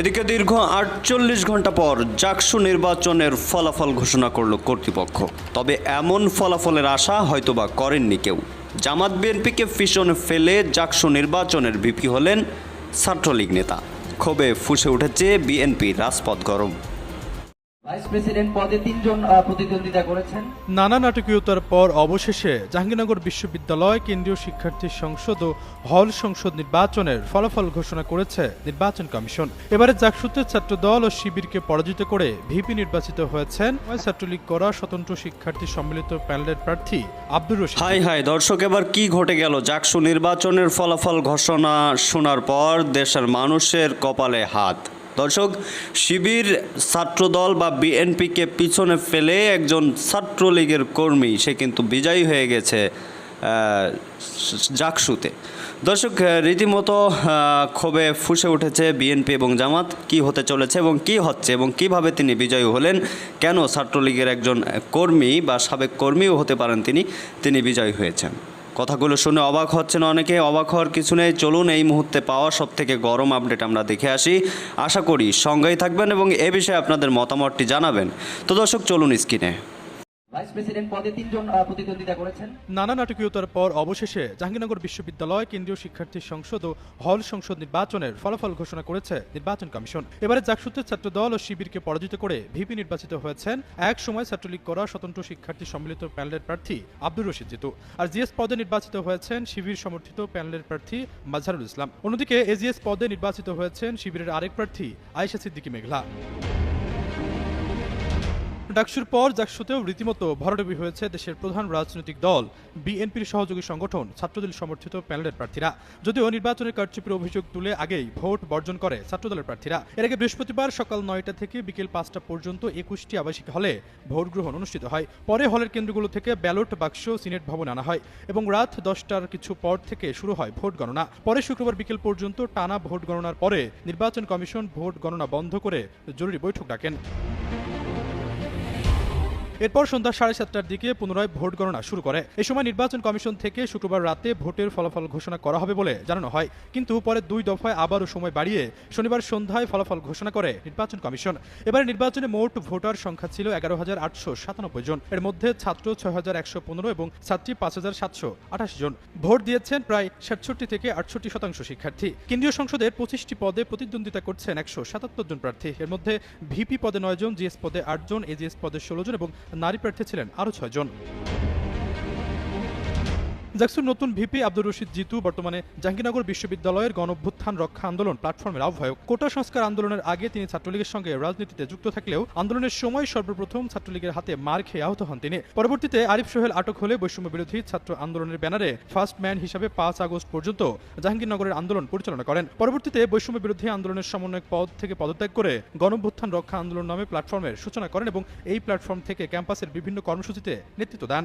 এদিকে দীর্ঘ আটচল্লিশ ঘণ্টা পর জাকসু নির্বাচনের ফলাফল ঘোষণা করল কর্তৃপক্ষ। তবে এমন ফলাফলের আশা হয়তোবা করেননি কেউ। জামাত বিএনপিকে পিছনে ফেলে জাকসু নির্বাচনের ভিপি হলেন ছাত্রলীগ নেতা। ক্ষোভে ফুসে উঠেছে বিএনপি রাজপথ গরম। ভাইস প্রেসিডেন্ট পদে তিনজন প্রতিদ্বন্দ্বিতা করেছেন। নানা নাটকীয়তার পর অবশেষে জাহাঙ্গীরনগর বিশ্ববিদ্যালয় কেন্দ্রীয় শিক্ষার্থী সংসদ ও হল সংসদ নির্বাচনের ফলাফল ঘোষণা করেছে নির্বাচন কমিশন। এবারে জাকসুতে ছাত্রদল ও শিবিরকে পরাজিত করে ভিপি নির্বাচিত হয়েছেন ছাত্রলীগ করা স্বতন্ত্র শিক্ষার্থী সম্মিলিত প্যানেলের প্রার্থী আব্দুর রশিদ। হাই হাই দর্শক এবার কি ঘটে গেল? জাকসু নির্বাচনের ফলাফল ঘোষণা শোনার পর দেশের মানুষের কপালে হাত। দর্শক, শিবির ছাত্রদল বা বিএনপিকে পিছনে ফেলে একজন ছাত্রলীগের কর্মী, সে কিন্তু বিজয়ী হয়ে গেছে জাকসুতে। দর্শক রীতিমতো ক্ষোভে ফুসে উঠেছে বিএনপি এবং জামাত। কি হতে চলেছে এবং কি হচ্ছে এবং কীভাবে তিনি বিজয়ী হলেন? কেন ছাত্রলীগের একজন কর্মী বা সাবেক কর্মীও হতে পারেন তিনি? তিনি বিজয়ী হয়েছেন। কথাগুলো শুনে অবাক হচ্ছেন অনেকে। অবাক হওয়ার কিছু নেই। চলুন এই মুহূর্তে পাওয়া সব থেকে গরম আপডেট আমরা দেখে আসি। আশা করি সঙ্গেই থাকবেন এবং এ বিষয়ে আপনাদের মতামতটি জানাবেন। তো দর্শক, চলুন স্ক্রিনে। নানা নাটকীয়তার পর অবশেষে জাহাঙ্গীরনগর বিশ্ববিদ্যালয় কেন্দ্রীয় শিক্ষার্থী সংসদ ও হল সংসদ নির্বাচনের ফলাফল ঘোষণা করেছে নির্বাচন কমিশন। এবারে জাকসূত্রে ছাত্র দল ও শিবিরকে পরাজিত করে ভিপি নির্বাচিত হয়েছেন এক সময় ছাত্রলীগ করা স্বতন্ত্র শিক্ষার্থী সম্মিলিত প্যানেলের প্রার্থী আব্দুর রশিদ জিতু। আর জিএস পদে নির্বাচিত হয়েছেন শিবির সমর্থিত প্যানেলের প্রার্থী মাজহারুল ইসলাম। অন্যদিকে এজিএস পদে নির্বাচিত হয়েছেন শিবিরের আরেক প্রার্থী আয়েশা সিদ্দিকী মেঘলা। ডাকসুর পর জাকসুতেও রীতিমতো ভরাডুবি হয়েছে দেশের প্রধান রাজনৈতিক দল। বিএনপির সহযোগী সংগঠন, ছাত্রদল সমর্থিত প্যানেলের প্রার্থীরা। যদিও নির্বাচনের কারচুপির অভিযোগ তুলে আগেই ভোট বর্জন করে ছাত্রদলের প্রার্থীরা। এর আগে বৃহস্পতিবার সকাল নয়টা থেকে বিকেল পাঁচটা পর্যন্ত একুশটি আবাসিক হলে ভোট গ্রহণ অনুষ্ঠিত হয়। পরে হলের কেন্দ্রগুলো থেকে ব্যালট বাক্স সিনেট ভবনে আনা হয় এবং রাত দশটার কিছু পর থেকে শুরু হয় ভোট গণনা। পরে শুক্রবার বিকেল পর্যন্ত টানা ভোট গণনার পরে নির্বাচন কমিশন ভোট গণনা বন্ধ করে জরুরি বৈঠক ডাকেন। এরপর সন্ধ্যা সাড়ে সাতটার দিকে পুনরায় ভোট গণনা শুরু করে। এই সময় নির্বাচন কমিশন থেকে শুক্রবার রাতে ভোটের ফলাফল ঘোষণা করা হবে বলে জানানো হয়। কিন্তু পরে দুই দফায় আবারও সময় বাড়িয়ে শনিবার সন্ধ্যায় ফলাফল ঘোষণা করে নির্বাচন কমিশন। এবারে নির্বাচনে মোট ভোটার সংখ্যা ছিল এগারো হাজার আটশো সাতানব্বই জন। এর মধ্যে ছাত্র ছয় হাজার একশো পনেরো এবং ছাত্রী পাঁচ হাজার সাতশো আঠাশি জন। ভোট দিয়েছেন প্রায় সাতষট্টি থেকে আটষট্টি শতাংশ শিক্ষার্থী। কেন্দ্রীয় সংসদের পঁচিশটি পদে প্রতিদ্বন্দ্বিতা করছেন একশো সাতাত্তর জন প্রার্থী। এর মধ্যে ভিপি পদে নয় জন, জিএস পদে আট জন, এজিএস পদে ষোলো জন এবং নারী প্রার্থী ছিলেন আরও ছয় জন জাকসুর নতুন ভিপি আব্দুর রশিদ জিতু, বর্তমানে জাহাঙ্গীরনগর বিশ্ববিদ্যালয়ের গণভ্যুত্থান রক্ষা আন্দোলন প্ল্যাটফর্মের আহ্বায়ক। কোটা সংস্কার আন্দোলনের আগে তিনি ছাত্রলীগের সঙ্গে রাজনীতিতে যুক্ত থাকলেও আন্দোলনের সময় সর্বপ্রথম ছাত্রলীগের হাতে মার খেয়ে আহত হন তিনি। পরবর্তীতে আরিফ সোহেল আটক হলে বৈষম্য বিরোধী ছাত্র আন্দোলনের ব্যানারে ফার্স্ট ম্যান হিসাবে পাঁচ আগস্ট পর্যন্ত জাহাঙ্গীরনগরের আন্দোলন পরিচালনা করেন। পরবর্তীতে বৈষম্য বিরোধী আন্দোলনের সমন্বয়ক পদ থেকে পদত্যাগ করে গণভ্যুত্থান রক্ষা আন্দোলন নামে প্ল্যাটফর্মের সূচনা করেন এবং এই প্ল্যাটফর্ম থেকে ক্যাম্পাসের বিভিন্ন কর্মসূচিতে নেতৃত্ব দেন।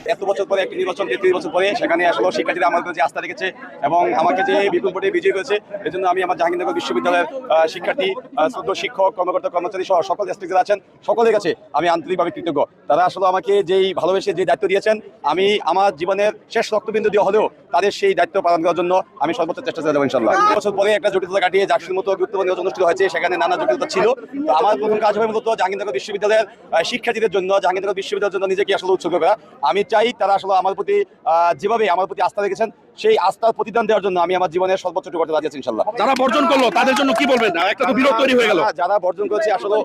এত বছর পরে একটি নির্বাচন তেত্রিশ বছর পরে সেখানে আসলে শিক্ষার্থীরা আমার উপর যে আস্থা রেখেছে এবং আমাকে যে বিপুল ভোটে বিজয়ী করেছে এই জন্য আমি আমার জাহাঙ্গীরনগর বিশ্ববিদ্যালয়ের শিক্ষার্থী শ্রদ্ধ শিক্ষক, কর্মকর্তা, কর্মচারী সহ সকল যারা আছেন, সকলের কাছে আমি আন্তরিকভাবে কৃতজ্ঞ। তারা আসলে আমাকে যেই ভালোবেসে যে দায়িত্ব দিয়েছেন, আমি আমার জীবনের শেষ রক্তবিন্দু দিয়ে হলেও তাদের সেই দায়িত্ব পালন করার জন্য আমি সর্বোচ্চ চেষ্টা চালাবো ইনশাল্লাহ বছর পরে একটা জটিলতা কাটিয়ে জাকসুর মতো গুরুত্বপূর্ণ অনুষ্ঠিত হয়েছে, সেখানে নানা জটিলতা ছিল। তো আমার প্রথম কাজ হবে মূলত জাহাঙ্গীরনগর বিশ্ববিদ্যালয়ের শিক্ষার্থীদের জন্য, জাহাঙ্গীরনগর বিশ্ববিদ্যালয়ের জন্য নিজেকে আসলে উৎসর্গ করা। আমি চাই তারা আসলে আমার প্রতি যেভাবে আমার প্রতি আস্থা রেখেছেন সেই আস্থার প্রতিদান দেওয়ার জন্য আমি আমার জীবনের সর্বোচ্চ করতে রাজি আছি ইনশাল্লাহ। যারা বর্জন করল তাদের জন্য কি বলবেন? একটা তো বিরোধ তৈরি হয়ে গেল। যারা- যারা বর্জন করেছে আসলে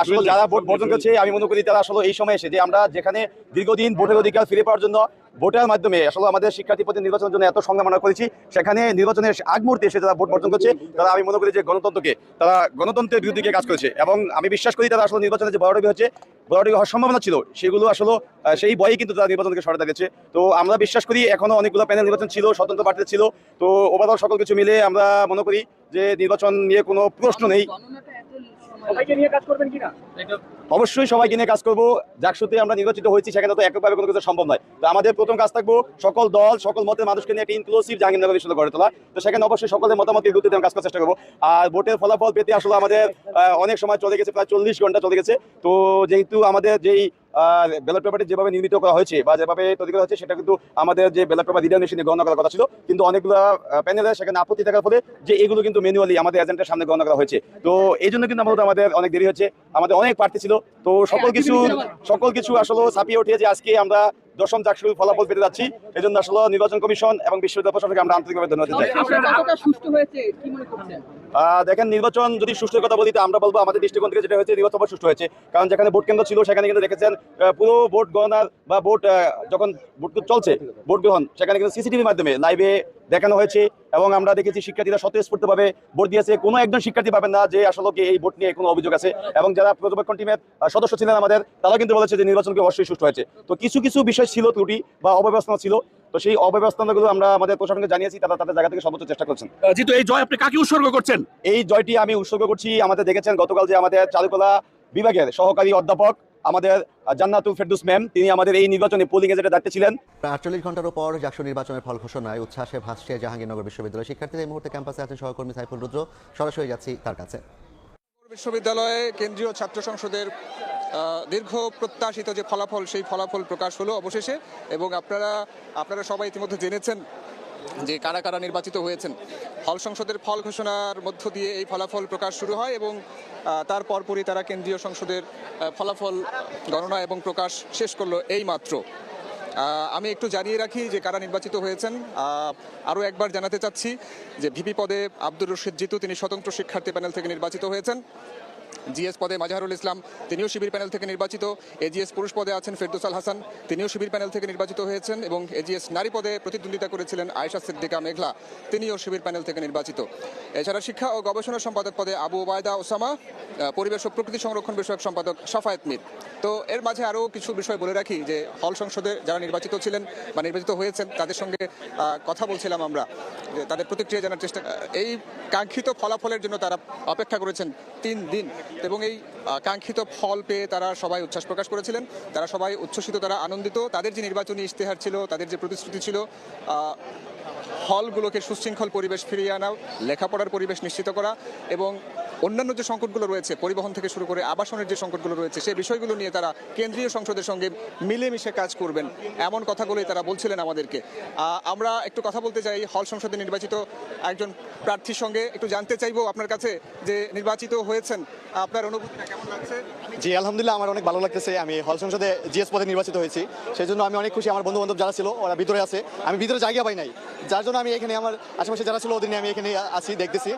আসলে যারা ভোট বর্জন করেছে আমি মনে করি তারা আসলে এই সময় এসে যে আমরা যেখানে দীর্ঘদিন ভোটের অধিকার ফিরে পাওয়ার জন্য ভোটের মাধ্যমে আসলে আমাদের শিক্ষার্থী প্রতি নির্বাচনের জন্য এত সংগ্রাম করেছি। সেখানে নির্বাচনের আগ মুহূর্তে এসে যারা ভোট বর্জন করছে তারা আমি মনে করি যে গণতন্ত্রকে তারা গণতন্ত্রের বিরুদ্ধে গিয়ে কাজ করেছে এবং আমি বিশ্বাস করি তারা আসলে নির্বাচনে যে বড় হচ্ছে বড় হওয়ার সম্ভাবনা ছিল। সেগুলো আসলে সেই বই কিন্তু তারা নির্বাচনকে সরে দাঁড়িয়েছে তো আমরা বিশ্বাস করি এখনও অনেকগুলো প্যানেল নির্বাচন ছিল স্বতন্ত্র প্রার্থী ছিল। তো ওভারঅল সকল কিছু মিলে আমরা মনে করি যে নির্বাচন নিয়ে কোনো প্রশ্ন নেই। সবাইকে নিয়ে কাজ করবেন কিনা? অবশ্যই সবাইকে নিয়ে কাজ করব। জাকসুতে আমরা নির্বাচিত হয়েছি, সেখানে তো এককভাবে কোনো কিছু সম্ভব নয়। তো আমাদের প্রথম কাজ থাকব, সকল দল, সকল মতের মানুষকে নিয়ে একটা ইনক্লুসিভ জাহাঙ্গীরনগর বিশ্ববিদ্যালয় গড়ে তোলা। তো সেখানে অবশ্যই সকলের মতামতের ভিত্তিতে আমি কাজ করার চেষ্টা করব। আর ভোটের ফলাফল পেতে আসলে আমাদের অনেক সময় চলে গেছে, প্রায় চল্লিশ ঘণ্টা চলে গেছে। তো যেহেতু আমাদের যেই ব্যালট পেপারটি যেভাবে নির্মিত করা হয়েছে বা যেভাবে তৈরি করা হয়েছে, সেটা কিন্তু আমাদের যে ব্যালট পেপার রিটার্ন মেশিনে গণনা করার কথা ছিল। কিন্তু অনেকগুলো প্যানেলে সেখানে আপত্তি থাকার ফলে যে এগুলো কিন্তু ম্যানুয়ালি আমাদের এজেন্টের সামনে গণনা করা হয়েছে। তো এই জন্য কিন্তু আমাদের অনেক দেরি হচ্ছে আমাদের অনেক প্রার্থী ছিল তো সকল কিছু সকল কিছু আসলে ছাপিয়ে উঠে যে আজকে আমরা দশম চাকসুর ফলাফল পেতে যাচ্ছি। এই জন্য আসলে নির্বাচন কমিশন এবং বিশ্ববিদ্যালয় প্রশাসনকে আমরা আন্তরিকভাবে ধন্যবাদ দিতে চাই দেখেন নির্বাচন যদি সুষ্ঠুর কথা বলি আমরা বলব আমাদের দৃষ্টিকোণ থেকে যেটা হয়েছে নির্বাচন সুষ্ঠু হয়েছে। কারণ যেখানে ভোট কেন্দ্র ছিল সেখানে কিন্তু দেখেছেন পুরো ভোট গণনার বা ভোট যখন ভোট চলছে ভোট গ্রহণ সেখানে কিন্তু সিসিটিভির মাধ্যমে লাইভে দেখানো হয়েছে এবং আমরা দেখেছি শিক্ষার্থীরা স্বতঃস্ফূর্তভাবে ভোট দিয়েছে। কোনো একজন শিক্ষার্থী পাবেন না যে আসলে কি এই ভোট নিয়ে কোনো অভিযোগ আছে। এবং যারা পর্যবেক্ষণ টিমের সদস্য ছিলেন আমাদের তারাও কিন্তু বলেছে যে নির্বাচনকে অবশ্যই সুষ্ঠু হয়েছে। তো কিছু কিছু বিষয় ছিল ত্রুটি বা অব্যবস্থা ছিল তো সেই অব্যবস্থাগুলো আমরা আমাদের প্রশাসনকে জানিয়েছি তারা তাদের জায়গা থেকে সর্বোচ্চ চেষ্টা করছেন। আহ, জিতু এই জয় আপনি কাকে উৎসর্গ করছেন? এই জয়টি আমি উৎসর্গ করছি আমাদের দেখেছেন গতকাল যে আমাদের চারুকলা বিভাগের সহকারী অধ্যাপক আমাদের জান্নাতুল ফেরদুস ম্যাম তিনি আমাদের এই নির্বাচনে পোলিং এজেন্টের দায়িত্বে ছিলেন। প্রায় আটচল্লিশ ঘণ্টার পর জাকসু নির্বাচনের ফল ঘোষণায় উচ্ছ্বাসে ভাসছে জাহাঙ্গীরনগর বিশ্ববিদ্যালয়। শিক্ষার্থীদের এই মুহূর্তে ক্যাম্পাসে আছেন সহকর্মী সাইফুল রুদ্র। সরাসরি যাচ্ছি তার কাছে। বিশ্ববিদ্যালয়ে কেন্দ্রীয় ছাত্র সংসদের দীর্ঘ প্রত্যাশিত যে ফলাফল, সেই ফলাফল প্রকাশ হলো অবশেষে এবং আপনারা আপনারা সবাই ইতিমধ্যে জেনেছেন যে কারা কারা নির্বাচিত হয়েছেন। হল সংসদের ফল ঘোষণার মধ্য দিয়ে এই ফলাফল প্রকাশ শুরু হয় এবং তার পরপরই তারা কেন্দ্রীয় সংসদের ফলাফল গণনা এবং প্রকাশ শেষ করল এই মাত্র। আমি একটু জানিয়ে রাখি যে কারা নির্বাচিত হয়েছেন। আরও একবার জানাতে চাচ্ছি যে ভিপি পদে আব্দুর রশিদ জিতু, তিনি স্বতন্ত্র শিক্ষার্থী প্যানেল থেকে নির্বাচিত হয়েছেন। জিএস পদে মাজাহারুল ইসলাম, তিনিও শিবির প্যানেল থেকে নির্বাচিত। এজিএস পুরুষ পদে আছেন ফেরদৌস আল হাসান, তিনিও শিবির প্যানেল থেকে নির্বাচিত হয়েছেন এবং এজিএস নারী পদে প্রতিদ্বন্দ্বিতা করেছিলেন আয়েশা সিদ্দিকা মেঘলা, তিনিও শিবির প্যানেল থেকে নির্বাচিত। এছাড়া শিক্ষা ও গবেষণা সম্পাদক পদে আবু ওবায়দা ওসামা পরিবেশ ও প্রকৃতি সংরক্ষণ বিষয়ক সম্পাদক সাফায়েত মির। তো এর মাঝে আরও কিছু বিষয় বলে রাখি, যে হল সংসদে যারা নির্বাচিত ছিলেন বা নির্বাচিত হয়েছেন, তাদের সঙ্গে কথা বলছিলাম আমরা তাদের প্রতিক্রিয়া জানার চেষ্টা এই কাঙ্ক্ষিত ফলাফলের জন্য তারা অপেক্ষা করেছেন তিন দিন। এবং এই কাঙ্ক্ষিত ফল পেয়ে তারা সবাই উচ্ছ্বাস প্রকাশ করেছিলেন। তারা সবাই উচ্ছ্বসিত, তারা আনন্দিত। তাদের যে নির্বাচনী ইশতেহার ছিল, তাদের যে প্রতিশ্রুতি ছিল হলগুলোকে সুশৃঙ্খল পরিবেশ ফিরিয়ে আনা লেখাপড়ার পরিবেশ নিশ্চিত করা এবং অন্যান্য যে সংকটগুলো রয়েছে, পরিবহন থেকে শুরু করে আবাসনের যে সংকটগুলো রয়েছে, সেই বিষয়গুলো নিয়ে তারা কেন্দ্রীয় সংসদের সঙ্গে মিলেমিশে কাজ করবেন। এমন কথাগুলোই তারা বলছিলেন আমাদেরকে। আমরা একটু কথা বলতে চাই, হল সংসদে নির্বাচিত একজন প্রার্থীর সঙ্গে একটু জানতে চাইব আপনার কাছে যে নির্বাচিত হয়েছেন। আপনার অনুভূতিটা কেমন লাগছে? জি আলহামদুলিল্লাহ আমার অনেক ভালো লাগতেছে। আমি হল সংসদে জিএস পদে নির্বাচিত হয়েছি। সেই জন্য আমি অনেক খুশি। আমার বন্ধু বান্ধব যারা ছিল ওরা ভিতরে আছে। আমি ভিতরে জায়গা পাই নাই। যার জন্য আমি এখানে আমার আশেপাশে যারা ছিল ওদের নিয়ে আমি এখানে আছি দেখতেছি।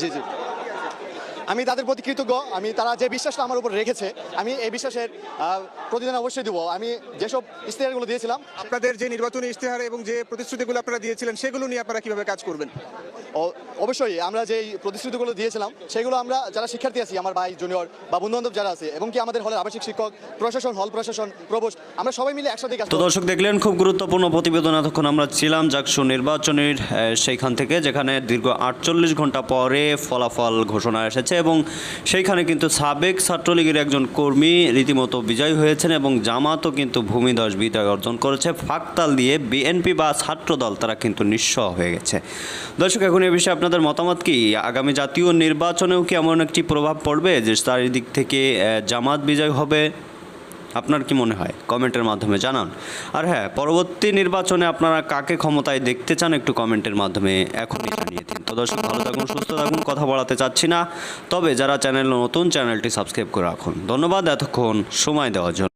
জি জি। আমি তাদের প্রতি কৃতজ্ঞ। আমি তারা যে বিশ্বাসটা আমার উপর রেখেছে আমি এই বিশ্বাসের প্রতিদান অবশ্যই দেবো। আমি যেসব ইস্তেহারগুলো দিয়েছিলাম আপনাদের যে নির্বাচনী ইশতেহার এবং যে প্রতিশ্রুতিগুলো আপনারা দিয়েছিলেন সেগুলো নিয়ে আপনারা কীভাবে কাজ করবেন? ও- অবশ্যই আমরা যে প্রতিশ্রুতিগুলো দিয়েছিলাম সেগুলো আমরা যারা শিক্ষার্থী আছি আমার ভাই জুনিয়র বা বন্ধু বান্ধব যারা আছে এবং কি আমাদের হলের আবাসিক শিক্ষক প্রশাসন হল প্রশাসন প্রবোস্ট আমরা সবাই মিলে একসাথে কাজ তো দর্শক দেখলেন খুব গুরুত্বপূর্ণ প্রতিবেদন এতক্ষণ আমরা ছিলাম জাকসু নির্বাচনের সেইখান থেকে যেখানে দীর্ঘ আটচল্লিশ ঘণ্টা পরে ফলাফল ঘোষণা এসেছে। এবং সেইখানে কিন্তু সাবেক ছাত্রলীগের একজন কর্মী রীতিমতো বিজয়ী হয়েছেন এবং জামাতও কিন্তু ভূমিধস বিদায় অর্জন করেছে। ফাঁকতাল দিয়ে বিএনপি বা ছাত্রদল তারা কিন্তু নিঃস্ব হয়ে গেছে। দর্শক, এখন এ বিষয়ে আপনাদের মতামত কি? আগামী জাতীয় নির্বাচনেও কি এমন একটি প্রভাব পড়বে যে চারিদিক থেকে জামাত বিজয় হবে? আপনার কি মনে হয়? কমেন্টের মাধ্যমে জানান। আর হ্যাঁ পরবর্তী নির্বাচনে আপনারা কাকে ক্ষমতায় দেখতে চান একটু কমেন্টের মাধ্যমে এখন জানিয়ে দিন। তো দর্শক, ভালো থাকুন, সুস্থ থাকুন, কথা বলাতে চাচ্ছি না। তবে যারা চ্যানেল নতুন, চ্যানেলটি সাবস্ক্রাইব করে রাখুন। ধন্যবাদ, এতক্ষণ সময় দেওয়ার জন্য।